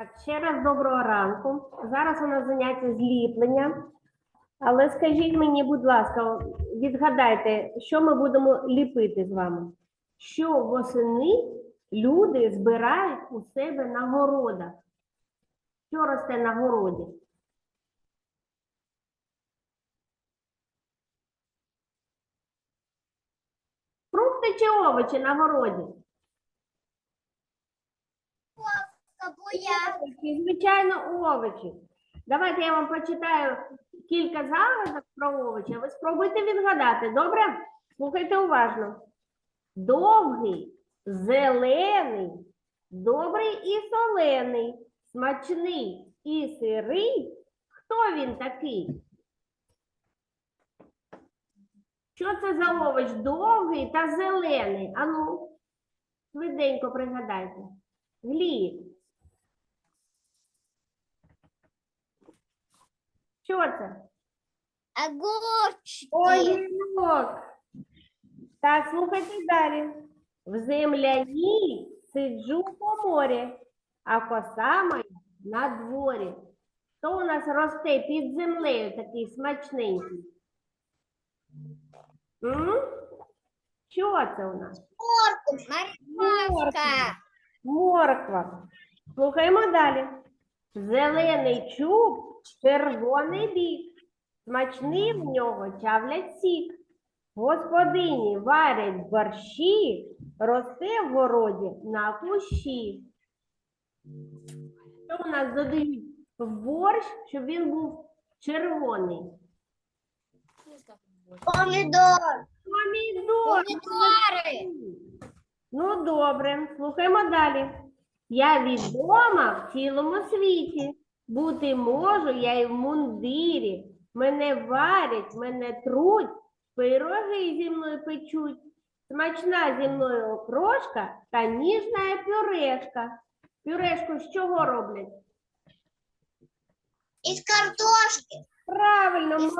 Так, ще раз доброго ранку. Зараз у нас заняття зліплення. Але скажіть мені, будь ласка, відгадайте, що ми будемо ліпити з вами? Що восени люди збирають у себе на городах? Що росте на городі? Фрукти чи овочі на городі? Овочі, Звичайно, овочі. Давайте я вам почитаю кілька загадок про овочі, а ви спробуйте відгадати. Добре? Слухайте уважно. Довгий, зелений, добрий і солений, смачний і сирий. Хто він такий? Що це за овоч? Довгий та зелений. Ану, швиденько пригадайте. Гліб. Що це? Огурчики. Огірок. Так, слухайте далі. В земляній сиджу по морі, а коса моя на дворі. Хто у нас росте під землею такий смачненький? М? Що це у нас? Морковка. Морква. Слухаємо далі. Зелений чуб, червоний бік. Смачний в нього чавлять сік. Господині варять борщі, росте в городі на кущі. Що у нас додають в борщ, щоб він був червоний? Помидор. Помідор. Помидоры. Ну, добре, слухаємо далі. Я відома в цілому світі. Бути можу я і в мундирі. Мене варять, мене труть, пироги зі мною печуть. Смачна зі мною окрошка та ніжна пюрешка. Пюрешку з чого роблять? Из картошки. Правильно, Із.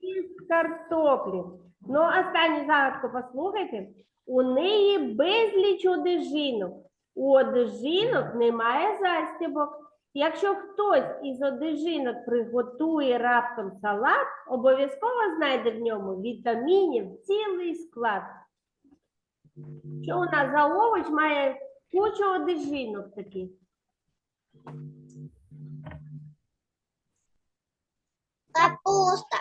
Із картоплі. Ну, останню загадку послухайте. У неї безліч одежинок. У одежинок немає застібок. Якщо хтось із одежинок приготує раптом салат, обов'язково знайде в ньому вітамінів цілий склад. Що у нас за овоч має кучу одежинок таких? Капуста.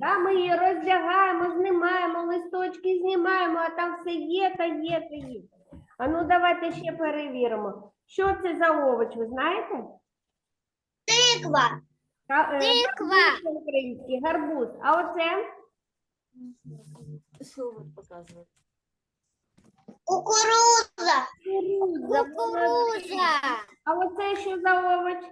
Да, ми її роздягаємо, знімаємо, листочки знімаємо, а там все є та є та є. А ну давайте ще перевіримо. Що це за овоч, ви знаєте? Тыква. Ка- е, Тиква. гарбуз по-українськи, гарбуз. А оце Що ви показуєте? Кукуруза. кукурудза. Кукуруза. А оце що за овоч?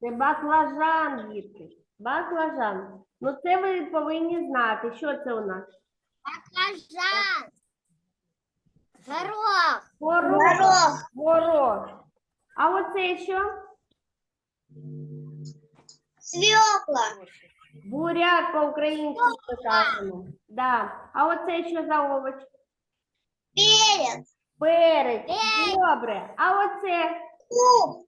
Це баклажан, дітки. Баклажан. Ну це ви повинні знати, що це у нас. Баклажан. Горох. Горох. Горох. А оце що? Свекла. Буряк по-українськи сказано. Да. А оце що за овоч? Перец. Перець. Перець. Добре. А оце Лук.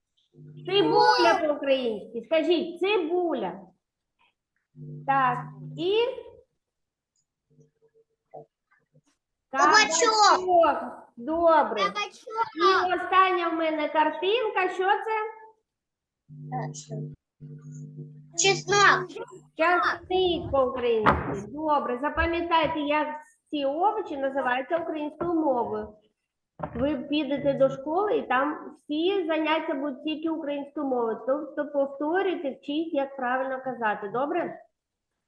цибуля по-українськи. Скажіть, цибуля. Так. І Кабачок. Добре. І остання в мене картинка. Що це? Чеснок. Часник по-українськи. Добре, запам'ятайте, як ці овочі називаються українською мовою. Ви підете до школи і там всі заняття будуть тільки українською мовою. Тобто повторюйте, вчіть, як правильно казати. Добре?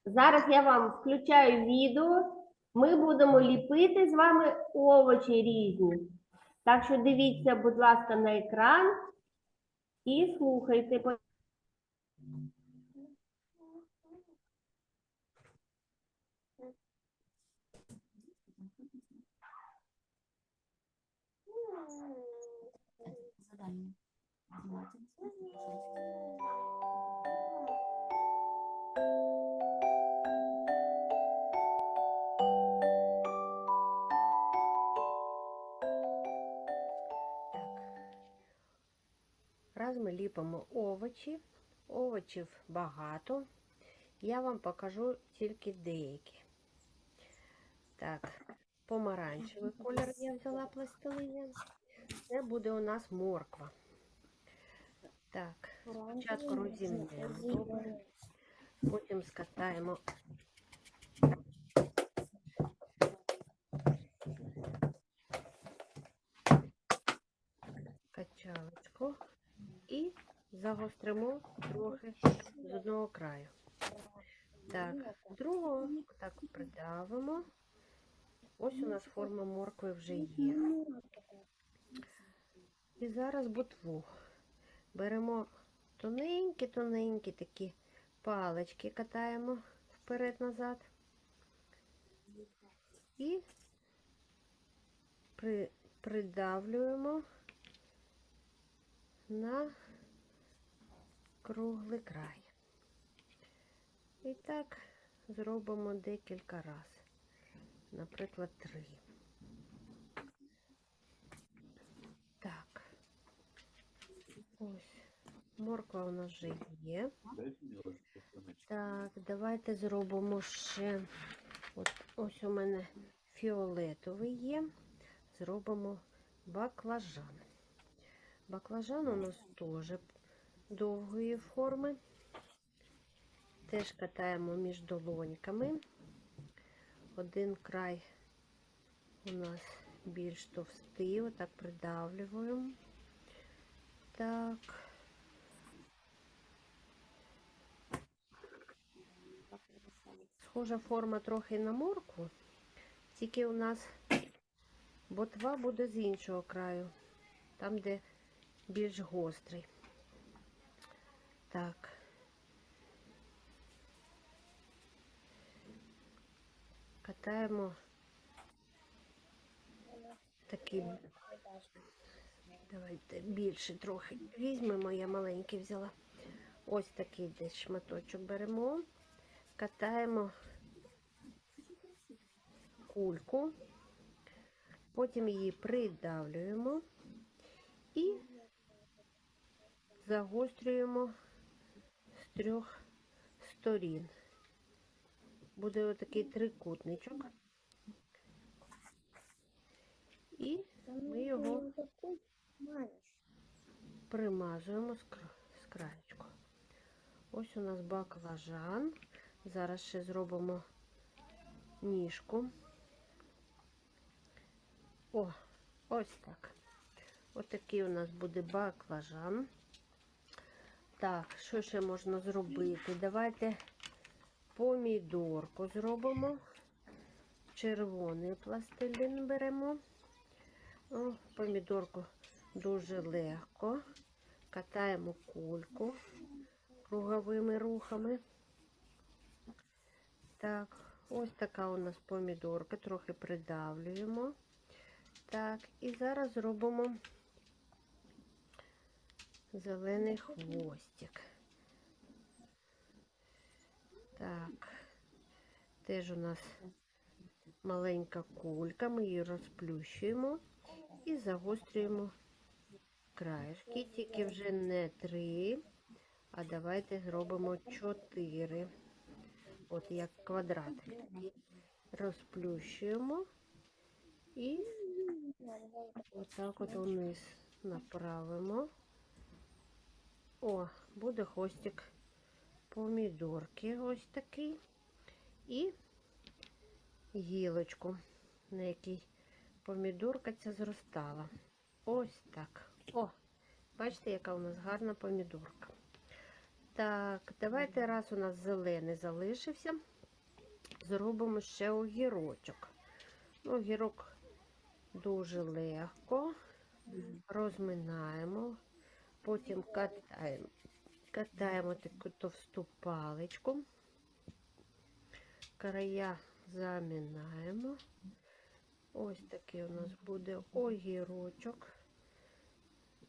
Зараз я вам включаю відео. Ми будемо ліпити з вами овочі різні. Так що дивіться, будь ласка, на екран і слухайте. Задання. ліпимо овочі. Овочів багато. Я вам покажу тільки деякі. Так, помаранчевий колір я взяла пластилин. Це буде у нас морква. Так, спочатку розімнемо потім скатаємо качалочку загостримо трохи з одного краю. Так, другого так придавимо. Ось у нас форма моркви вже є. І зараз ботву. Беремо тоненькі-тоненькі такі палички, катаємо вперед-назад. І при, придавлюємо на круглий край. І так зробимо декілька разів. Наприклад, три. Так. Ось. Морква у нас вже є. Так, давайте зробимо ще. От, ось у мене фіолетовий є. Зробимо баклажан. Баклажан у нас теж довгої форми. Теж катаємо між долоньками. Один край у нас більш товстий, отак придавлюємо. Так. Схожа форма трохи на морку, тільки у нас ботва буде з іншого краю, там, де більш гострий. Так. Катаємо такий. Давайте більше трохи візьмемо, я маленький взяла. Ось такий десь шматочок беремо, катаємо кульку, потім її придавлюємо і загострюємо трьох сторін. Буде отакий трикутничок. І ми його примазуємо з, краєчку. Ось у нас баклажан. Зараз ще зробимо ніжку. О, ось так. Ось такий у нас буде баклажан. Так, що ще можна зробити? Давайте помідорку зробимо. Червоний пластилін беремо. О, помідорку дуже легко. Катаємо кульку круговими рухами. Так, ось така у нас помідорка, трохи придавлюємо. Так, і зараз зробимо зелений хвостик. Так, теж у нас маленька кулька, ми її розплющуємо і загострюємо краєшки, тільки вже не три, а давайте зробимо чотири. От як квадратик такий. Розплющуємо і отак от вниз направимо. Буде хвостик помідорки ось такий. І гілочку, на якій помідорка ця зростала. Ось так. О, бачите, яка у нас гарна помідорка. Так, давайте раз у нас зелений залишився, зробимо ще огірочок. Ну, Огірок дуже легко. Розминаємо, потім катаємо, катаємо таку товсту паличку. Края замінаємо. Ось такий у нас буде огірочок.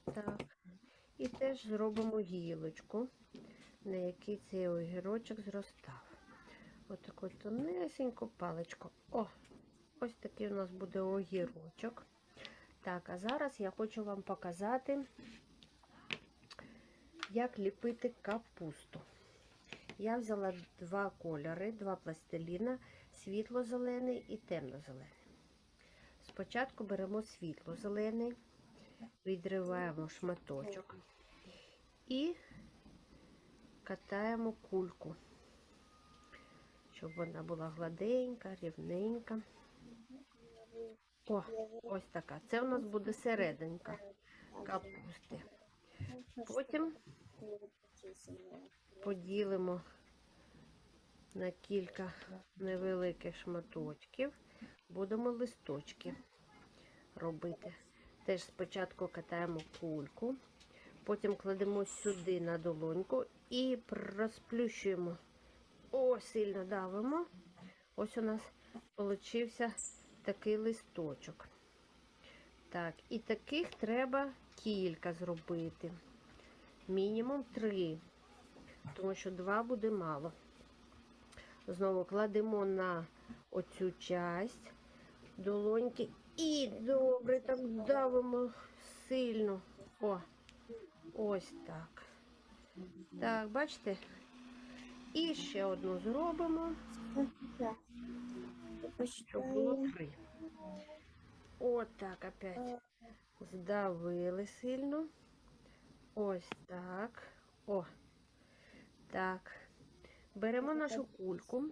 Так. І теж зробимо гілочку, на якій цей огірочок зростав. Ось таку тонесеньку паличку. О, ось такий у нас буде огірочок. Так, а зараз я хочу вам показати як ліпити капусту. Я взяла два кольори, два пластиліна, світло-зелений і темно-зелений. Спочатку беремо світло-зелений, відриваємо шматочок і катаємо кульку, щоб вона була гладенька, рівненька. О, ось така. Це у нас буде серединка капусти. Потім поділимо на кілька невеликих шматочків. Будемо листочки робити. Теж спочатку катаємо кульку, потім кладемо сюди на долоньку і розплющуємо. О, сильно давимо. Ось у нас получився такий листочок. Так, і таких треба кілька зробити. Мінімум три, тому що два буде мало. Знову кладемо на оцю часть долоньки і добре так давимо сильно. О, ось так. Так, бачите? І ще одну зробимо, щоб було три. От так опять. Здавили сильно. Ось так. О. Так. Беремо нашу кульку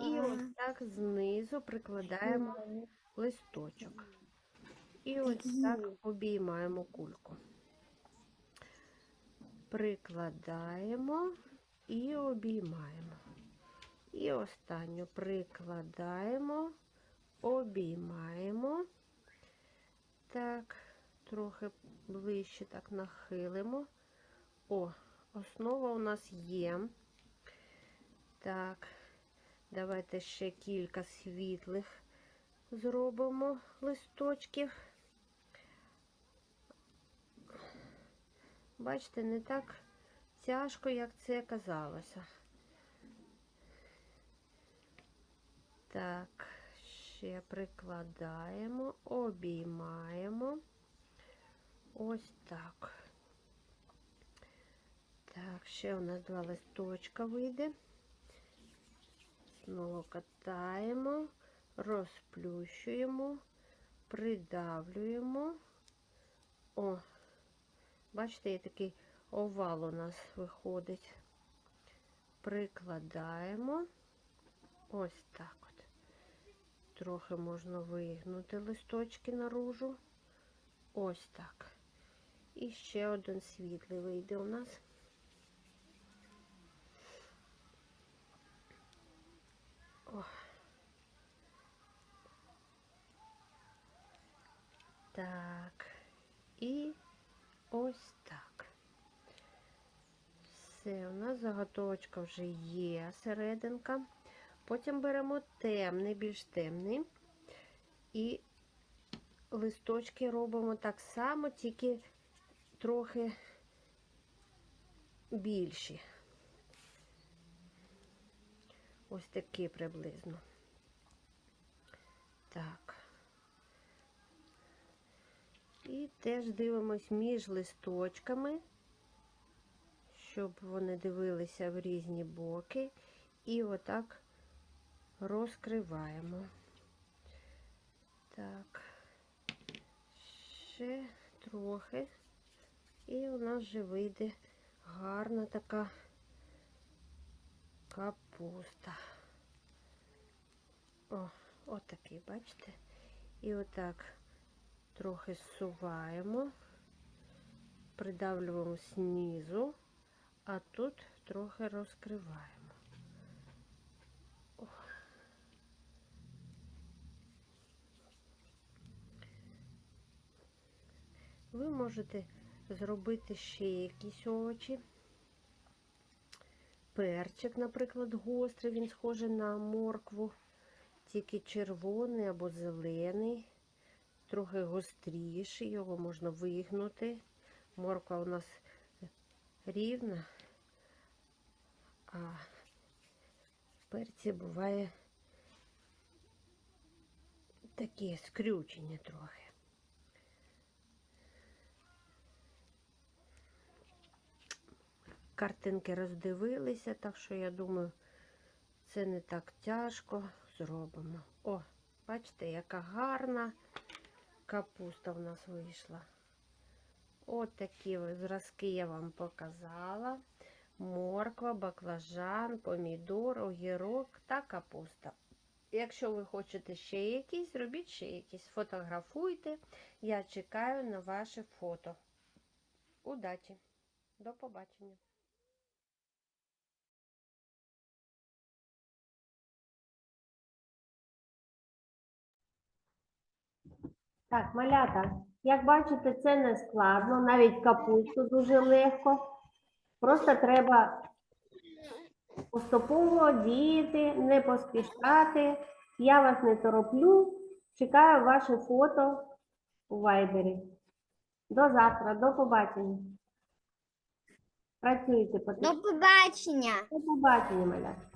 і ось так знизу прикладаємо листочок. І ось так обіймаємо кульку. Прикладаємо і обіймаємо. І останню прикладаємо, обіймаємо. Так, трохи ближче так нахилимо. О, основа у нас є. Так, давайте ще кілька світлих зробимо листочків. Бачите, не так тяжко, як це казалося. Так, ще прикладаємо, обіймаємо. Ось так. Так, ще у нас два листочка вийде. Знову катаємо, розплющуємо, придавлюємо. О, бачите, є такий овал у нас виходить. Прикладаємо. Ось так от. Трохи можна вигнути листочки наружу. Ось так. І ще один світлий вийде у нас. О. Так. І ось так. Все, у нас заготовочка вже є серединка. Потім беремо темний, більш темний. І листочки робимо так само, тільки трохи більші. Ось такі приблизно. Так. І теж дивимось між листочками, щоб вони дивилися в різні боки. І отак розкриваємо. Так, ще трохи. І у нас вже вийде гарна така капуста. О, отакий, бачите? І отак трохи зсуваємо, придавлюємо знизу, а тут трохи розкриваємо. Ви можете зробити ще якісь овочі. Перчик, наприклад, гострий, він схожий на моркву, тільки червоний або зелений, трохи гостріший, його можна вигнути. Морква у нас рівна, а перці буває такі скрючені трохи. Картинки роздивилися, так що я думаю, це не так тяжко. Зробимо. О, бачите, яка гарна капуста в нас вийшла. От такі зразки я вам показала. Морква, баклажан, помідор, огірок та капуста. Якщо ви хочете ще якісь, робіть ще якісь. Фотографуйте. Я чекаю на ваше фото. Удачі! До побачення! Так, малята, як бачите, це не складно, навіть капусту дуже легко. Просто треба поступово діяти, не поспішати. Я вас не тороплю. Чекаю ваше фото у вайбері. До завтра, до побачення. Працюйте, До побачення. До побачення, малята.